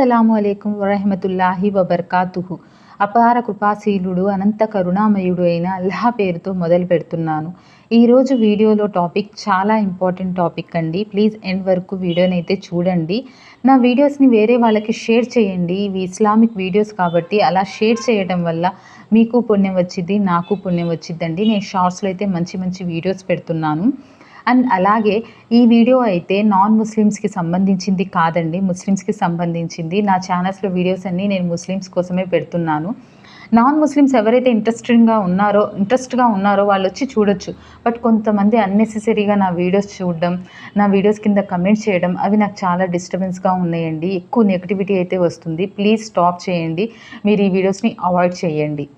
అస్సలాము అలైకుం వరహమతుల్లాహి వబర్కాతుహు అపార కృపాశీలుడు అనంత కరుణామయుడు అయిన అల్లాహ్ పేరుతో మొదలు పెడుతున్నాను. ఈరోజు వీడియోలో టాపిక్ చాలా ఇంపార్టెంట్ టాపిక్ అండి. ప్లీజ్ ఎండ్ వరకు వీడియోని అయితే చూడండి. నా వీడియోస్ని వేరే వాళ్ళకి షేర్ చేయండి. ఇవి ఇస్లామిక్ వీడియోస్ కాబట్టి అలా షేర్ చేయడం వల్ల మీకు పుణ్యం వచ్చింది నాకు పుణ్యం వచ్చిందండి నేను షార్ట్స్లో అయితే మంచి మంచి వీడియోస్ పెడుతున్నాను. అండ్ అలాగే ఈ వీడియో అయితే నాన్ ముస్లిమ్స్కి సంబంధించింది కాదండి. ముస్లిమ్స్కి సంబంధించింది. నా ఛానల్స్లో వీడియోస్ అన్నీ నేను ముస్లిమ్స్ కోసమే పెడుతున్నాను. నాన్ ముస్లిమ్స్ ఎవరైతే ఇంట్రెస్టింగ్గా ఉన్నారో ఇంట్రెస్ట్గా ఉన్నారో వాళ్ళు వచ్చి చూడొచ్చు. బట్ కొంతమంది అన్నెసెసరీగా నా వీడియోస్ చూడడం నా వీడియోస్ కింద కమెంట్ చేయడం అవి నాకు చాలా డిస్టర్బెన్స్గా ఉన్నాయండి. ఎక్కువ నెగిటివిటీ అయితే వస్తుంది. ప్లీజ్ స్టాప్ చేయండి. మీరు ఈ వీడియోస్ని అవాయిడ్ చేయండి.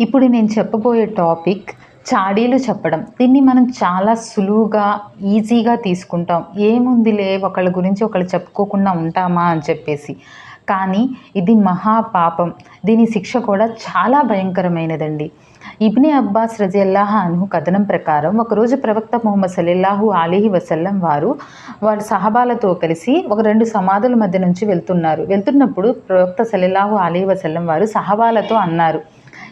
ఇప్పుడు నేను చెప్పబోయే టాపిక్ చాడీలు చెప్పడం. దీన్ని మనం చాలా సులువుగా ఈజీగా తీసుకుంటాం. ఏముందిలే ఒకళ్ళ గురించి ఒకళ్ళు చెప్పుకోకుండా ఉంటామా అని చెప్పేసి. కానీ ఇది మహాపాపం దీని శిక్ష కూడా చాలా భయంకరమైనదండి. ఇబ్ని అబ్బాస్ రజియల్లాహ అను కథనం ప్రకారం ఒకరోజు ప్రవక్త ముహమ్మద్ సలీల్లాహు అలీహి వసల్లం వారు వారి సహబాలతో కలిసి ఒక రెండు సమాధుల మధ్య నుంచి వెళ్తున్నారు. వెళ్తున్నప్పుడు ప్రవక్త సలీల్లాహు అలీహి వసల్లం వారు సహబాలతో అన్నారు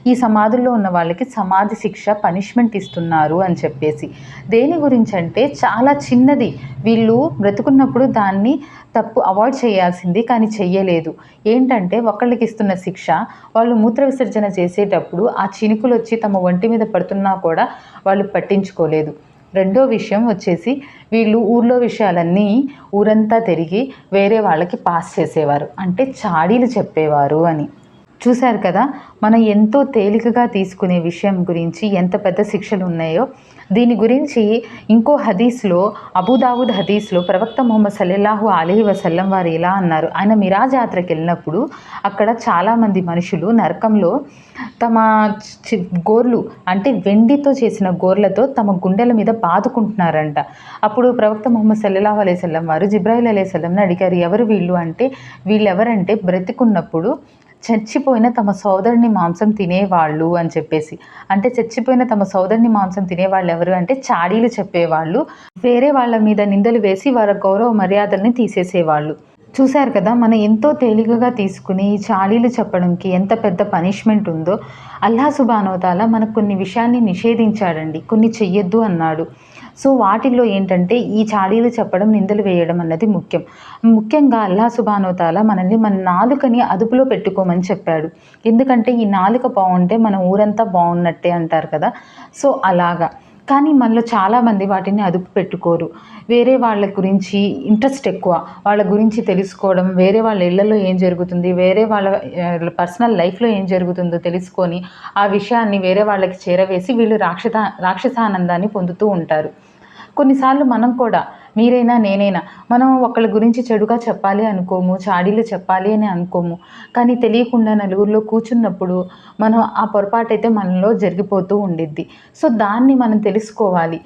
ఈ సమాధుల్లో ఉన్న వాళ్ళకి సమాధి శిక్ష పనిష్మెంట్ ఇస్తున్నారు అని చెప్పేసి. దేని గురించి అంటే చాలా చిన్నది. వీళ్ళు బ్రతుకున్నప్పుడు దాన్ని తప్పు అవాయిడ్ చేయాల్సింది కానీ చెయ్యలేదు. ఏంటంటే ఒకళ్ళకి ఇస్తున్న శిక్ష వాళ్ళు మూత్ర విసర్జన చేసేటప్పుడు ఆ చినుకులు వచ్చి తమ ఒంటి మీద పడుతున్నా కూడా వాళ్ళు పట్టించుకోలేదు. రెండో విషయం వచ్చేసి వీళ్ళు ఊర్లో విషయాలన్నీ ఊరంతా తిరిగి వేరే వాళ్ళకి పాస్ చేసేవారు. అంటే చాడీలు చెప్పేవారు అని. చూశారు కదా మనం ఎంతో తేలికగా తీసుకునే విషయం గురించి ఎంత పెద్ద శిక్షలు ఉన్నాయో. దీని గురించి ఇంకో హదీస్లో అబుదావుద్ హదీస్లో ప్రవక్త మొహమ్మద్ సల్లెల్లాహు అలీ వసల్లం వారు ఎలా అన్నారు. ఆయన మిరాజ్ యాత్రకి వెళ్ళినప్పుడు అక్కడ చాలామంది మనుషులు నరకంలో తమ గోర్లు అంటే వెండితో చేసిన గోర్లతో తమ గుండెల మీద బాదుకుంటున్నారంట. అప్పుడు ప్రవక్త మొహమ్మద్ సల్లెల్లాహు అలైవల్లం వారు జిబ్రాహిల్ అలైవల్లంని అడిగారు ఎవరు వీళ్ళు అంటే వీళ్ళెవరంటే బ్రతికున్నప్పుడు చచ్చిపోయిన తమ సోదరుని మాంసం తినేవాళ్ళు అని చెప్పేసి. అంటే చచ్చిపోయిన తమ సోదరుని మాంసం తినేవాళ్ళు ఎవరు అంటే చాడీలు చెప్పేవాళ్ళు. వేరే వాళ్ళ మీద నిందలు వేసి వారి గౌరవ మర్యాదల్ని తీసేసేవాళ్ళు. చూశారు కదా మనం ఎంతో తేలికగా తీసుకుని ఈ చాడీలు చెప్పడంకి ఎంత పెద్ద పనిష్మెంట్ ఉందో. అల్లా సుబానోతాల మనకు కొన్ని విషయాన్ని నిషేధించాడండి. కొన్ని చెయ్యొద్దు అన్నాడు. సో వాటిల్లో ఏంటంటే ఈ చాడీలు చెప్పడం నిందలు వేయడం అన్నది ముఖ్యం. ముఖ్యంగా అల్లా సుబానోతాల మనల్ని మన నాలుకని అదుపులో పెట్టుకోమని చెప్పాడు. ఎందుకంటే ఈ నాలుక బాగుంటే మన ఊరంతా బాగున్నట్టే అంటారు కదా. సో అలాగా. కానీ మనలో చాలామంది వాటిని అదుపు పెట్టుకోరు. వేరే వాళ్ళ గురించి ఇంట్రెస్ట్ ఎక్కువ. వాళ్ళ గురించి తెలుసుకోవడం వేరే వాళ్ళ ఇళ్ళలో ఏం జరుగుతుంది వేరే వాళ్ళ పర్సనల్ లైఫ్లో ఏం జరుగుతుందో తెలుసుకొని ఆ విషయాన్ని వేరే వాళ్ళకి చేరవేసి వీళ్ళు రాక్షత రాక్షసానందాన్ని పొందుతూ ఉంటారు. కొన్నిసార్లు మనం కూడా మీరైనా నేనైనా మనం ఒకళ్ళ గురించి చెడుగా చెప్పాలి అనుకోము చాడీలు చెప్పాలి అని అనుకోము. కానీ తెలియకుండా నలుగురిలో కూర్చున్నప్పుడు మనం ఆ పొరపాటు అయితే మనలో జరిగిపోతూ ఉండిద్ది. సో దాన్ని మనం తెలుసుకోవాలి.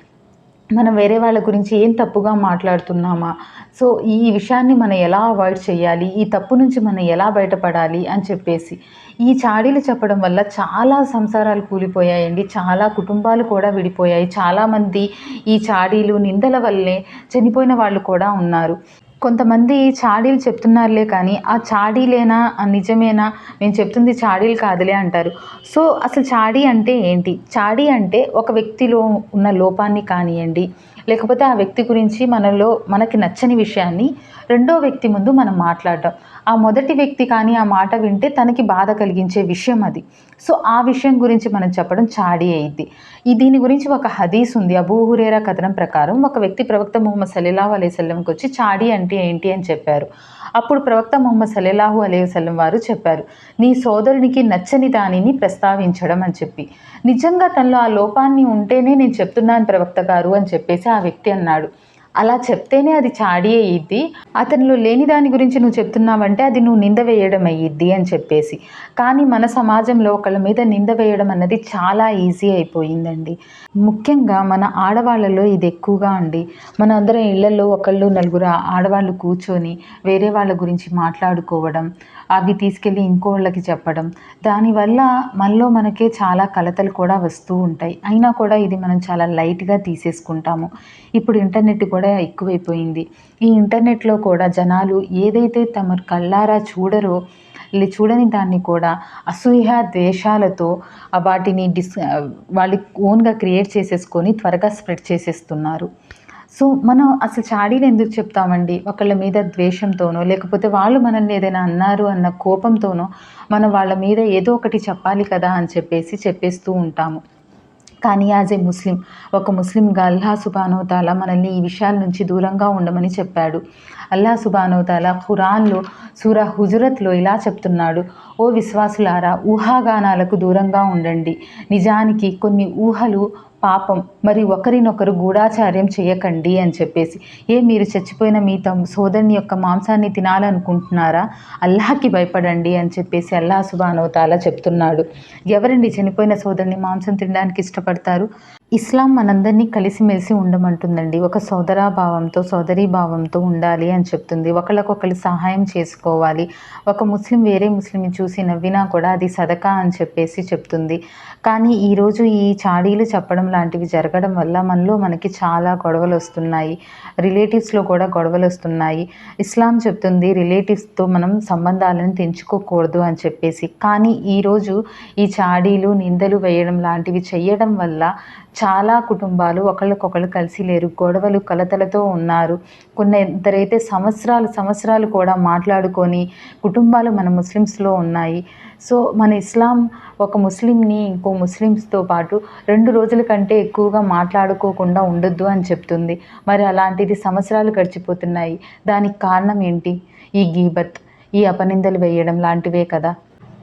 మనం వేరే వాళ్ళ గురించి ఏం తప్పుగా మాట్లాడుతున్నామా? సో ఈ విషయాన్ని మనం ఎలా అవాయిడ్ చేయాలి? ఈ తప్పు నుంచి మనం ఎలా బయటపడాలి? అని చెప్పేసి. ఈ చాడీలు చెప్పడం వల్ల చాలా సంసారాలు కూలిపోయాయండి. చాలా కుటుంబాలు కూడా విడిపోయాయి. చాలామంది ఈ చాడీలు నిందల వల్లే చనిపోయిన వాళ్ళు కూడా ఉన్నారు. కొంతమంది చాడీలు చెప్తున్నారులే కానీ ఆ చాడీలేనా? నిజమేనా? నేను చెప్తుంది చాడీలు కాదులే అంటారు. సో అసలు చాడీ అంటే ఏంటి? చాడీ అంటే ఒక వ్యక్తిలో ఉన్న లోపాన్ని కానివ్వండి లేకపోతే ఆ వ్యక్తి గురించి మనలో మనకి నచ్చని విషయాన్ని రెండో వ్యక్తి ముందు మనం మాట్లాడటం ఆ మొదటి వ్యక్తి కానీ ఆ మాట వింటే తనకి బాధ కలిగించే విషయం అది. సో ఆ విషయం గురించి మనం చెప్పడం చాడీ అయింది. ఈ దీని గురించి ఒక హదీస్ ఉంది. అబూహురేరా కథనం ప్రకారం ఒక వ్యక్తి ప్రవక్త ముహమ్మద్ సలీలాహు అలైవల్లంకి వచ్చి చాడీ అంటే ఏంటి? అని చెప్పారు. అప్పుడు ప్రవక్త ముహమ్మద్ సలీలాహు అలైవల్లం వారు చెప్పారు నీ సోదరునికి నచ్చని దానిని ప్రస్తావించడం అని చెప్పి. నిజంగా తనలో ఆ లోపాన్ని ఉంటేనే నేను చెప్తున్నాను ప్రవక్త గారు అని చెప్పేసి ఆ వ్యక్తి అన్నాడు. అలా చెప్తేనే అది చాడి అయ్యిద్ది. అతనిలో లేని దాని గురించి నువ్వు చెప్తున్నావంటే అది నువ్వు నింద వేయడం అయ్యిద్ది అని చెప్పేసి. కానీ మన సమాజంలో ఒకళ్ళ మీద నింద వేయడం అన్నది చాలా ఈజీ అయిపోయిందండి. ముఖ్యంగా మన ఆడవాళ్ళలో ఇది ఎక్కువగా అండి. మన అందరం ఇళ్ళలో ఒకళ్ళు నలుగురు ఆడవాళ్ళు కూర్చొని వేరే వాళ్ళ గురించి మాట్లాడుకోవడం అవి తీసుకెళ్ళి ఇంకోళ్ళకి చెప్పడం. దానివల్ల మనలో మనకే చాలా కలతలు కూడా వస్తూ ఉంటాయి. అయినా కూడా ఇది మనం చాలా లైట్గా తీసేసుకుంటాము. ఇప్పుడు ఇంటర్నెట్ కూడా ఎక్కువైపోయింది. ఈ ఇంటర్నెట్లో కూడా జనాలు ఏదైతే తమ కళ్ళారా చూడరో చూడని దాన్ని కూడా అసూయ ద్వేషాలతో వాటిని డిస్ వాళ్ళు ఓన్గా క్రియేట్ చేసేసుకొని త్వరగా స్ప్రెడ్ చేసేస్తున్నారు. సో మనం అసలు చాడీలు ఎందుకు చెప్తామండి? ఒకళ్ళ మీద ద్వేషంతోనో లేకపోతే వాళ్ళు మనల్ని ఏదైనా అన్నారు అన్న కోపంతోనో మనం వాళ్ళ మీద ఏదో ఒకటి చెప్పాలి కదా అని చెప్పేసి చెప్పేస్తూ ఉంటాము. కానీ యాజ్ ఏ ముస్లిం ఒక ముస్లింగా అల్లా సుబానోతాల మనల్ని ఈ విషయాల నుంచి దూరంగా ఉండమని చెప్పాడు. అల్లా సుబానోతాల ఖురాన్లో సూరా హుజురత్లో ఇలా చెప్తున్నాడు ఓ విశ్వాసులారా ఊహాగానాలకు దూరంగా ఉండండి. నిజానికి కొన్ని ఊహలు పాపం మరి ఒకరినొకరు గూఢాచార్యం చేయకండి అని చెప్పేసి. ఏ మీరు చచ్చిపోయిన మీ తమ సోదరుని యొక్క మాంసాన్ని తినాలనుకుంటున్నారా? అల్లాహకి భయపడండి అని చెప్పేసి అల్లాహ్ సుబానోతాల చెప్తున్నాడు. ఎవరండి చనిపోయిన సోదరుని మాంసం తినడానికి ఇష్టపడతారు? ఇస్లాం మనందరినీ కలిసిమెలిసి ఉండమంటుందండి. ఒక సోదరాభావంతో సోదరీ భావంతో ఉండాలి అని చెప్తుంది. ఒకళ్ళకొకళ్ళు సహాయం చేసుకోవాలి. ఒక ముస్లిం వేరే ముస్లింని చూసి నవ్వినా కూడా అది సదకా అని చెప్పేసి చెప్తుంది. కానీ ఈరోజు ఈ చాడీలు చెప్పడం లాంటివి జరగడం వల్ల మనలో మనకి చాలా గొడవలు వస్తున్నాయి రిలేటివ్స్లో కూడా గొడవలు వస్తున్నాయి ఇస్లాం చెప్తుంది రిలేటివ్స్తో మనం సంబంధాలను తెంచుకోకూడదు అని చెప్పేసి. కానీ ఈరోజు ఈ చాడీలు నిందలు వేయడం లాంటివి చేయడం వల్ల చాలా కుటుంబాలు ఒకళ్ళకొకళ్ళు కలిసి లేరు గొడవలు కలతలతో ఉన్నారు. కొన్ని ఇద్దరైతే సంవత్సరాలు సంవత్సరాలు కూడా మాట్లాడుకొని కుటుంబాలు మన ముస్లిమ్స్లో ఉన్నాయి. సో మన ఇస్లాం ఒక ముస్లింని ఇంకో ముస్లిమ్స్తో పాటు రెండు రోజుల కంటే ఎక్కువగా మాట్లాడుకోకుండా ఉండొద్దు అని చెప్తుంది. మరి అలాంటిది సంవత్సరాలు గడిచిపోతున్నాయి. దానికి కారణం ఏంటి? ఈ గీబత్ ఈ అపనిందలు వేయడం లాంటివే కదా.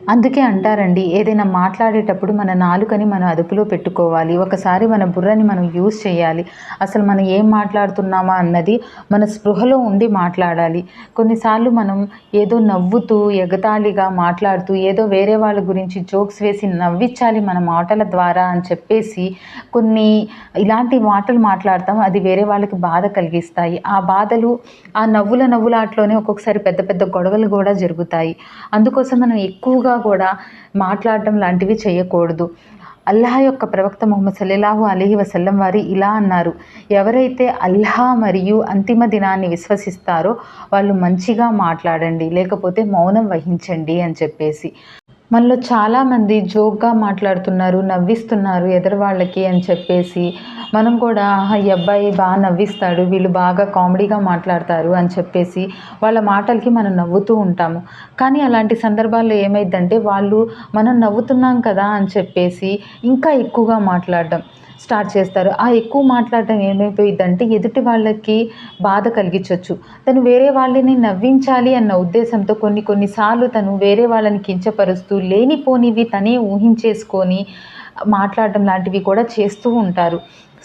అందుకే అంటారండి ఏదైనా మాట్లాడేటప్పుడు మన నాలుకని మనం అదుపులో పెట్టుకోవాలి ఒకసారి మన బుర్రని మనం యూజ్ చేయాలి. అసలు మనం ఏం మాట్లాడుతున్నామా అన్నది మన స్పృహలో ఉండి మాట్లాడాలి. కొన్నిసార్లు మనం ఏదో నవ్వుతూ ఎగతాళిగా మాట్లాడుతూ ఏదో వేరే వాళ్ళ గురించి జోక్స్ వేసి నవ్వించాలి మన మాటల ద్వారా అని చెప్పేసి కొన్ని ఇలాంటి మాటలు మాట్లాడతాం అది వేరే వాళ్ళకి బాధ కలిగిస్తాయి. ఆ బాధలు ఆ నవ్వుల నవ్వులాట్లోనే ఒక్కొక్కసారి పెద్ద పెద్ద గొడవలు కూడా జరుగుతాయి. అందుకోసం మనం ఎక్కువగా కూడా మాట్లాడటం లాంటివి చేయకూడదు. అల్లాహ్ యొక్క ప్రవక్త ముహమ్మద్ సల్లాహు అలీహి వసల్లం వారి ఇలా అన్నారు ఎవరైతే అల్లాహ్ మరియు అంతిమ దినాన్ని విశ్వసిస్తారో వాళ్ళు మంచిగా మాట్లాడండి లేకపోతే మౌనం వహించండి అని చెప్పేసి. మనలో చాలామంది జోక్గా మాట్లాడుతున్నారు నవ్విస్తున్నారు ఎదరు వాళ్ళకి అని చెప్పేసి. మనం కూడా ఈ అబ్బాయి బాగా నవ్విస్తాడు వీళ్ళు బాగా కామెడీగా మాట్లాడతారు అని చెప్పేసి వాళ్ళ మాటలకి మనం నవ్వుతూ ఉంటాము. కానీ అలాంటి సందర్భాల్లో ఏమైందంటే వాళ్ళు మనం నవ్వుతున్నాం కదా అని చెప్పేసి ఇంకా ఎక్కువగా మాట్లాడడం. స్టార్ట్ చేస్తారు. ఆ ఎక్కువ మాట్లాడటం ఏమైపోయిందంటే ఎదుటి వాళ్ళకి బాధ కలిగించవచ్చు తను వేరే వాళ్ళని నవ్వించాలి అన్న ఉద్దేశంతో కొన్ని కొన్నిసార్లు తను వేరే వాళ్ళని కించపరుస్తూ లేనిపోనివి తనే ఊహించేసుకొని మాట్లాడటం లాంటివి కూడా చేస్తూ ఉంటారు.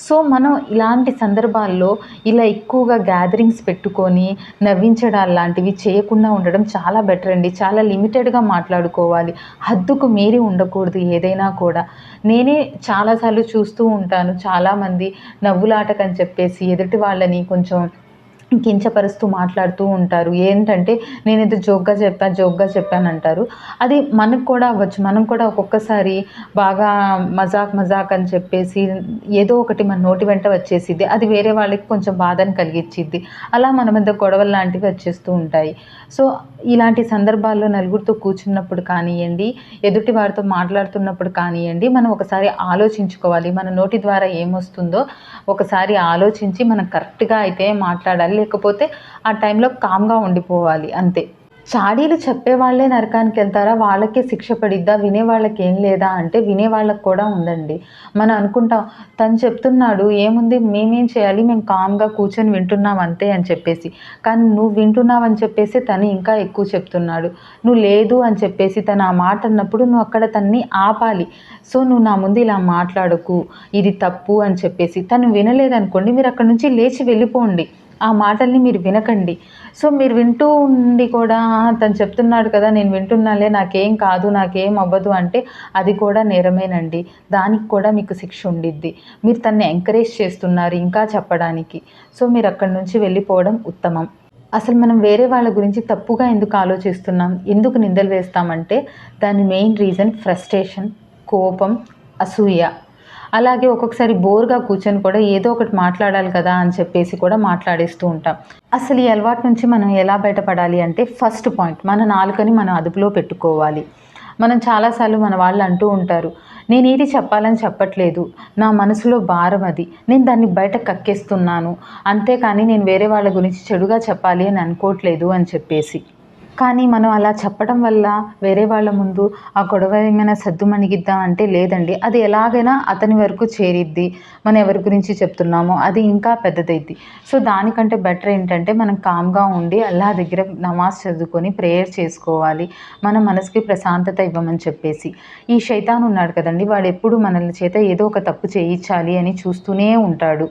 సో మనం ఇలాంటి సందర్భాల్లో ఇలా ఎక్కువగా గ్యాదరింగ్స్ పెట్టుకొని నవ్వించడాలు లాంటివి చేయకుండా ఉండడం చాలా బెటర్ అండి. చాలా లిమిటెడ్గా మాట్లాడుకోవాలి. హద్దుకు మీరి ఉండకూడదు ఏదైనా కూడా. నేనే చాలాసార్లు చూస్తూ ఉంటాను. చాలామంది నవ్వులాటకని చెప్పేసి ఎదుటి వాళ్ళని కొంచెం కించపరుస్తూ మాట్లాడుతూ ఉంటారు. ఏంటంటే నేనైతే జోక్గా చెప్పాను జోక్గా చెప్పాను అంటారు అది మనకు కూడా అవ్వచ్చు. మనం కూడా ఒక్కొక్కసారి బాగా మజాక్ మజాక్ అని చెప్పేసి ఏదో ఒకటి మన నోటి వెంట వచ్చేసిద్ది. అది వేరే వాళ్ళకి కొంచెం బాధను కలిగించిద్ది అలా మన మధ్య గొడవలు లాంటివి వచ్చేస్తూ ఉంటాయి. సో ఇలాంటి సందర్భాల్లో నలుగురితో కూర్చున్నప్పుడు కానివ్వండి ఎదుటి వారితో మాట్లాడుతున్నప్పుడు కానివ్వండి మనం ఒకసారి ఆలోచించుకోవాలి. మన నోటి ద్వారా ఏమొస్తుందో ఒకసారి ఆలోచించి మనం కరెక్ట్గా అయితే మాట్లాడాలి. లేకపోతే ఆ టైంలో కామ్గా ఉండిపోవాలి. అంతే. చాడీలు చెప్పేవాళ్ళే నరకానికి వెళ్తారా? వాళ్ళకే శిక్ష పడిద్దా? వినేవాళ్ళకి ఏం లేదా? అంటే వినేవాళ్ళకి కూడా ఉందండి. మనం అనుకుంటాం తను చెప్తున్నాడు ఏముంది? మేమేం చేయాలి? మేము కామ్గా కూర్చొని వింటున్నాం అంతే అని చెప్పేసి. కానీ నువ్వు వింటున్నావు అని చెప్పేసి తను ఇంకా ఎక్కువ చెప్తున్నాడు. నువ్వు లేదు అని చెప్పేసి తను ఆ మాట అన్నప్పుడు నువ్వు అక్కడ తన్ని ఆపాలి. సో నువ్వు నా ముందు ఇలా మాట్లాడకు ఇది తప్పు అని చెప్పేసి. తను వినలేదనుకోండి మీరు అక్కడ నుంచి లేచి వెళ్ళిపోండి. ఆ మాటల్ని మీరు వినకండి. సో మీరు వింటూ ఉండి కూడా తను చెప్తున్నాడు కదా నేను వింటున్నాలే నాకేం కాదు నాకేం అవ్వదు అంటే అది కూడా నేరమేనండి. దానికి కూడా మీకు శిక్ష ఉండిద్ది. మీరు తన్ని ఎంకరేజ్ చేస్తున్నారు ఇంకా చెప్పడానికి. సో మీరు అక్కడి నుంచి వెళ్ళిపోవడం ఉత్తమం. అసలు మనం వేరే వాళ్ళ గురించి తప్పుగా ఎందుకు ఆలోచిస్తున్నాం? ఎందుకు నిందలు వేస్తామంటే దాని మెయిన్ రీజన్ ఫ్రస్ట్రేషన్ కోపం అసూయ. అలాగే ఒక్కొక్కసారి బోర్గా కూర్చొని కూడా ఏదో ఒకటి మాట్లాడాలి కదా అని చెప్పేసి కూడా మాట్లాడేస్తూ ఉంటాం. అసలు ఈ అలవాటు నుంచి మనం ఎలా బయటపడాలి అంటే ఫస్ట్ పాయింట్ మన నాలుకని మనం అదుపులో పెట్టుకోవాలి. మనం చాలాసార్లు మన వాళ్ళు అంటూ ఉంటారు నేను ఏది చెప్పాలని చెప్పట్లేదు నా మనసులో భారం అది నేను దాన్ని బయట కక్కేస్తున్నాను అంతేకాని నేను వేరే వాళ్ళ గురించి చెడుగా చెప్పాలి అని అనుకోవట్లేదు అని చెప్పేసి. కానీ మనం అలా చెప్పడం వల్ల వేరే వాళ్ళ ముందు ఆ గొడవ ఏమైనా సద్దుమణిగిద్దాం అంటే లేదండి. అది ఎలాగైనా అతని వరకు చేరిద్ది. మనం ఎవరి గురించి చెప్తున్నామో అది ఇంకా పెద్దదైద్ది. సో దానికంటే బెటర్ ఏంటంటే మనం కామ్గా ఉండి అల్లా దగ్గర నమాజ్ చదువుకొని ప్రేయర్ చేసుకోవాలి. మన మనసుకి ప్రశాంతత ఇవ్వమని చెప్పేసి. ఈ శైతాన్ ఉన్నాడు కదండి. వాడు ఎప్పుడు మనల్ని చేత ఏదో ఒక తప్పు చేయించాలి అని చూస్తూనే ఉంటాడు.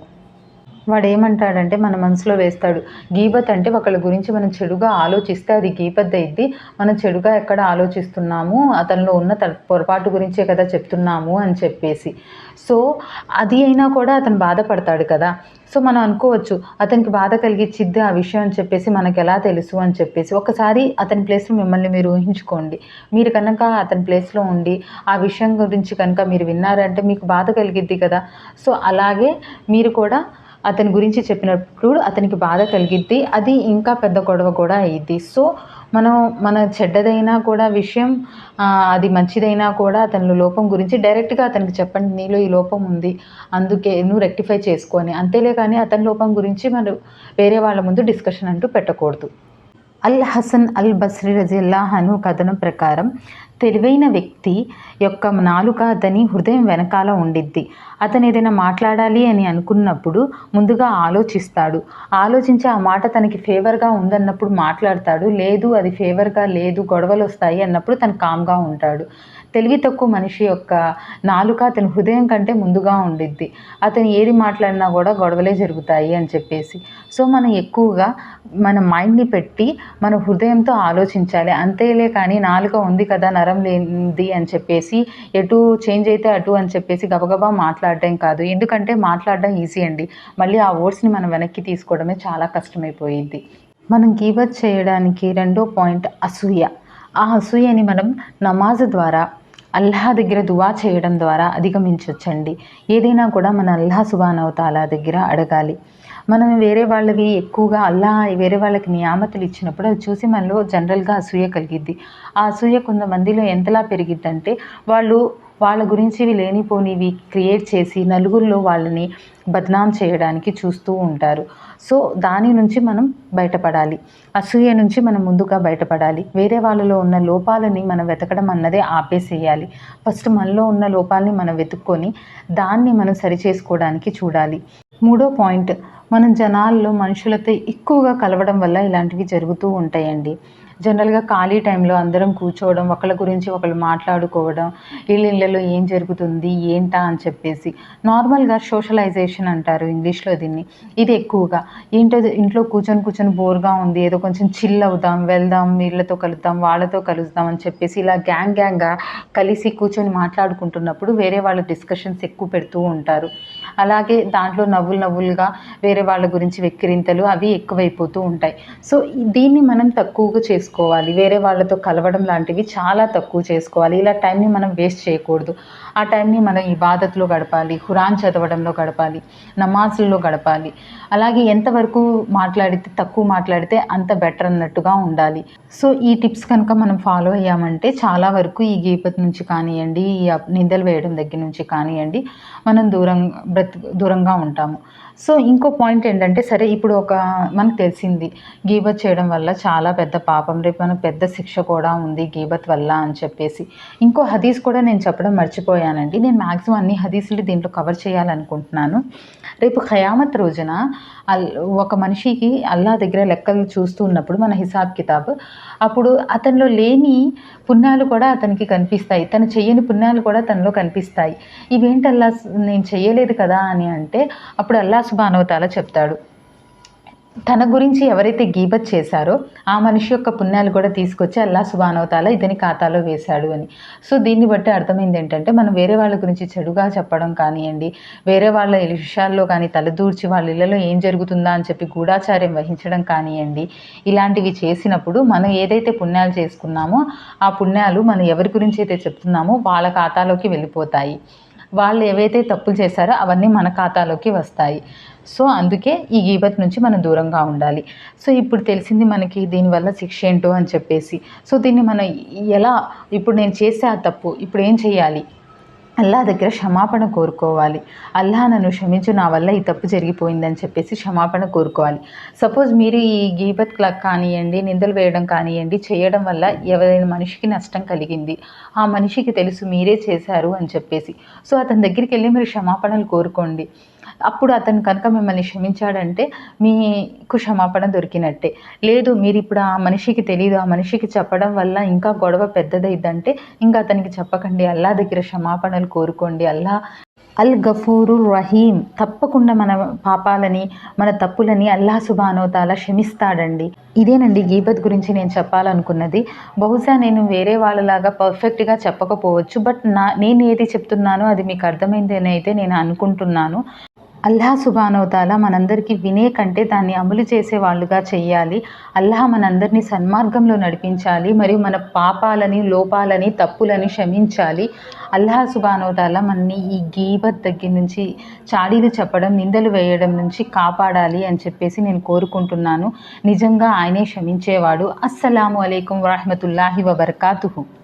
వాడు ఏమంటాడంటే మన మనసులో వేస్తాడు. గీబత్ అంటే ఒకళ్ళ గురించి మనం చెడుగా ఆలోచిస్తే అది గీబత్ అయింది మనం చెడుగా ఎక్కడ ఆలోచిస్తున్నాము? అతనిలో ఉన్న త పొరపాటు గురించే కదా చెప్తున్నాము అని చెప్పేసి. సో అది అయినా కూడా అతను బాధపడతాడు కదా. సో మనం అనుకోవచ్చు అతనికి బాధ కలిగించిద్ది ఆ విషయం అని చెప్పేసి మనకు ఎలా తెలుసు అని చెప్పేసి. ఒకసారి అతని ప్లేస్లో మిమ్మల్ని మీరు ఊహించుకోండి. మీరు కనుక అతని ప్లేస్లో ఉండి ఆ విషయం గురించి కనుక మీరు విన్నారంటే మీకు బాధ కలిగిద్ది కదా. సో అలాగే మీరు కూడా అతని గురించి చెప్పినప్పుడు అతనికి బాధ కలిగిద్ది. అది ఇంకా పెద్ద గొడవ కూడా అయ్యిద్ది. సో మనం మన చెడ్డదైనా కూడా విషయం అది మంచిదైనా కూడా అతని లోపం గురించి డైరెక్ట్గా అతనికి చెప్పండి. నీలో ఈ లోపం ఉంది. అందుకే నువ్వు రెక్టిఫై చేసుకొని అంతేలే కానీ అతని లోపం గురించి మనం వేరే వాళ్ళ ముందు డిస్కషన్ అంటూ పెట్టకూడదు. అల్ హసన్ అల్ బస్రీ రజిల్లాహను కథనం ప్రకారం తెలివైన వ్యక్తి యొక్క నాలుక అతని హృదయం వెనకాల ఉండిద్ది. అతను ఏదైనా మాట్లాడాలి అని అనుకున్నప్పుడు ముందుగా ఆలోచిస్తాడు. ఆలోచించి ఆ మాట తనకి ఫేవర్గా ఉందన్నప్పుడు మాట్లాడతాడు. లేదు అది ఫేవర్గా లేదు గొడవలు వస్తాయి అన్నప్పుడు తను కామ్గా ఉంటాడు. తెలివి తక్కువ మనిషి యొక్క నాలుక అతని హృదయం కంటే ముందుగా ఉండిద్ది. అతను ఏది మాట్లాడినా కూడా గొడవలే జరుగుతాయి అని చెప్పేసి. సో మనం ఎక్కువగా మన మైండ్ని పెట్టి మన హృదయంతో ఆలోచించాలి. అంతేలే కానీ నాలుక ఉంది కదా నర లేనిది అని చెప్పేసి ఎటు చేంజ్ అయితే అటు అని చెప్పేసి గబగబా మాట్లాడడం కాదు. ఎందుకంటే మాట్లాడడం ఈజీ అండి. మళ్ళీ ఆ ఓట్స్ని మనం వెనక్కి తీసుకోవడమే చాలా కష్టమైపోయింది. మనం గీవత్ చేయడానికి రెండో పాయింట్ అసూయ. ఆ అసూయని మనం నమాజ్ ద్వారా అల్లాహ్ దగ్గర దువా చేయడం ద్వారా అధిగమించవచ్చండి ఏదైనా కూడా మన అల్లాహ్ సుబానవతాల దగ్గర అడగాలి. మనం వేరే వాళ్ళవి ఎక్కువగా అల్లా వేరే వాళ్ళకి నియామతులు ఇచ్చినప్పుడు అది చూసి మనలో జనరల్గా అసూయ కలిగిద్ది. ఆ అసూయ కొంతమందిలో ఎంతలా పెరిగిద్దంటే వాళ్ళు వాళ్ళ గురించి లేనిపోనివి క్రియేట్ చేసి నలుగురిలో వాళ్ళని బదనాం చేయడానికి చూస్తూ ఉంటారు. సో దాని నుంచి మనం బయటపడాలి. అసూయ నుంచి మనం ముందుగా బయటపడాలి. వేరే వాళ్ళలో ఉన్న లోపాలని మనం వెతకడం అన్నదే ఆపేసేయాలి. ఫస్ట్ మనలో ఉన్న లోపాలని మనం వెతుక్కొని దాన్ని మనం సరిచేసుకోవడానికి చూడాలి. మూడో పాయింట్ మనం జనాల్లో మనుషులతో ఎక్కువగా కలవడం వల్ల ఇలాంటివి జరుగుతూ ఉంటాయండి. జనరల్గా ఖాళీ టైంలో అందరం కూర్చోవడం ఒకళ్ళ గురించి ఒకళ్ళు మాట్లాడుకోవడం వీళ్ళ ఇళ్ళలో ఏం జరుగుతుంది ఏంటా అని చెప్పేసి. నార్మల్గా సోషలైజేషన్ అంటారు ఇంగ్లీష్లో దీన్ని. ఇది ఎక్కువగా. ఏంటో ఇంట్లో కూర్చొని కూర్చొని బోర్గా ఉంది. ఏదో కొంచెం చిల్ అవుదాం వెళ్దాం వీళ్ళతో కలుద్దాం వాళ్ళతో కలుద్దాం అని చెప్పేసి ఇలా గ్యాంగ్ గ్యాంగ్గా కలిసి కూర్చొని మాట్లాడుకుంటున్నప్పుడు వేరే వాళ్ళ డిస్కషన్స్ ఎక్కువ పెడుతూ ఉంటారు. అలాగే దాంట్లో నవ్వులు నవ్వులుగా వేరే వాళ్ళ గురించి వెక్కిరింతలు అవి ఎక్కువైపోతూ ఉంటాయి. సో దీన్ని మనం తక్కువగా చేసుకోవాలి వేరే వాళ్ళతో కలవడం లాంటివి చాలా తక్కువ చేసుకోవాలి. ఇలా టైంని మనం వేస్ట్ చేయకూడదు. ఆ టైంని మనం ఇబాదత్లో గడపాలి ఖురాన్ చదవడంలో గడపాలి నమాజుల్లో గడపాలి. అలాగే ఎంతవరకు మాట్లాడితే తక్కువ మాట్లాడితే అంత బెటర్ అన్నట్టుగా ఉండాలి. సో ఈ టిప్స్ కనుక మనం ఫాలో అయ్యామంటే చాలా వరకు ఈ గీపత్ నుంచి కానివ్వండి ఈ నిందలు వేయడం దగ్గర నుంచి కానివ్వండి మనం దూరం బ్రత్ దూరంగా ఉంటాము. సో ఇంకో పాయింట్ ఏంటంటే సరే ఇప్పుడు ఒక మనకు తెలిసింది గీబత్ చేయడం వల్ల చాలా పెద్ద పాపం రేపు మనకు పెద్ద శిక్ష కూడా ఉంది గీబత్ వల్ల అని చెప్పేసి. ఇంకో హదీస్ కూడా నేను చెప్పడం మర్చిపోయానండి నేను మ్యాక్సిమం అన్ని హదీసులు దీంట్లో కవర్ చేయాలనుకుంటున్నాను. రేపు ఖయామత్ రోజున ఒక మనిషికి అల్లా దగ్గర లెక్కలు చూస్తూ ఉన్నప్పుడు మన హిసాబ్ కితాబ్ అప్పుడు అతనిలో లేని పుణ్యాలు కూడా అతనికి కనిపిస్తాయి. తను చేయని పుణ్యాలు కూడా తనలో కనిపిస్తాయి. ఇవేంటి అల్లా నేను చేయలేదు కదా అని అంటే అప్పుడు అల్లా సుబానవతాల చెప్తాడు. తన గురించి ఎవరైతే గీబత్ చేశారో ఆ మనిషి యొక్క పుణ్యాలు కూడా తీసుకొచ్చి అల్లా సుబానవతాల ఇతని ఖాతాలో వేశాడు అని. సో దీన్ని బట్టి అర్థమైంది ఏంటంటే మనం వేరే వాళ్ళ గురించి చెడుగా చెప్పడం కానివ్వండి వేరే వాళ్ళ విషయాల్లో కానీ తలదూర్చి వాళ్ళ ఇళ్ళలో ఏం జరుగుతుందా అని చెప్పి గూఢాచార్యం వహించడం కానివ్వండి ఇలాంటివి చేసినప్పుడు మనం ఏదైతే పుణ్యాలు చేసుకున్నామో ఆ పుణ్యాలు మనం ఎవరి గురించి అయితే చెప్తున్నామో వాళ్ళ ఖాతాలోకి వెళ్ళిపోతాయి. వాళ్ళు ఏవైతే తప్పులు చేశారో అవన్నీ మన ఖాతాలోకి వస్తాయి. సో అందుకే ఈ గీబత్ నుంచి మనం దూరంగా ఉండాలి. సో ఇప్పుడు తెలిసింది మనకి దీనివల్ల శిక్ష ఏంటో అని చెప్పేసి. సో దీన్ని మనం ఎలా ఇప్పుడు నేను చేసే ఆ తప్పు ఇప్పుడు ఏం చేయాలి? అల్లా దగ్గర క్షమాపణ కోరుకోవాలి. అల్లా నన్ను క్షమించు నా వల్ల ఈ తప్పు జరిగిపోయిందని చెప్పేసి క్షమాపణ కోరుకోవాలి. సపోజ్ మీరు ఈ గీబత్ క్లక్ కానివ్వండి నిందలు వేయడం కానివ్వండి చేయడం వల్ల ఎవరైనా మనిషికి నష్టం కలిగింది. ఆ మనిషికి తెలుసు మీరే చేశారు అని చెప్పేసి. సో అతని దగ్గరికి వెళ్ళి మీరు క్షమాపణలు కోరుకోండి. అప్పుడు అతను కనుక మిమ్మల్ని క్షమించాడంటే మీకు క్షమాపణ దొరికినట్టే. లేదు మీరు ఇప్పుడు ఆ మనిషికి తెలియదు ఆ మనిషికి చెప్పడం వల్ల ఇంకా గొడవ పెద్దదైద్దంటే ఇంకా అతనికి చెప్పకండి. అల్లా దగ్గర క్షమాపణలు కోరుకోండి. అల్లా అల్ గఫూరు రహీం. తప్పకుండా మన పాపాలని మన తప్పులని అల్లా సుబానోతాల క్షమిస్తాడండి. ఇదేనండి గీబత్ గురించి నేను చెప్పాలనుకున్నది. బహుశా నేను వేరే వాళ్ళలాగా పర్ఫెక్ట్గా చెప్పకపోవచ్చు. బట్ నా నేను ఏది చెప్తున్నానో అది మీకు అర్థమైందని అయితే నేను అనుకుంటున్నాను. అల్లాహ్ సుబానవతాల మనందరికీ వినే కంటే దాన్ని అమలు చేసే వాళ్ళుగా చెయ్యాలి. అల్లాహ్ మనందరినీ సన్మార్గంలో నడిపించాలి. మరియు మన పాపాలని లోపాలని తప్పులని క్షమించాలి. అల్లాహ్ సుబానవతాల మనని ఈ గీబత్ దగ్గర నుంచి చాడీలు చెప్పడం నిందలు వేయడం నుంచి కాపాడాలి అని చెప్పేసి నేను కోరుకుంటున్నాను. నిజంగా ఆయనే క్షమించేవాడు. అస్సలాము అలైకుం వరహమతుల్లాహి వబర్కాతుహు.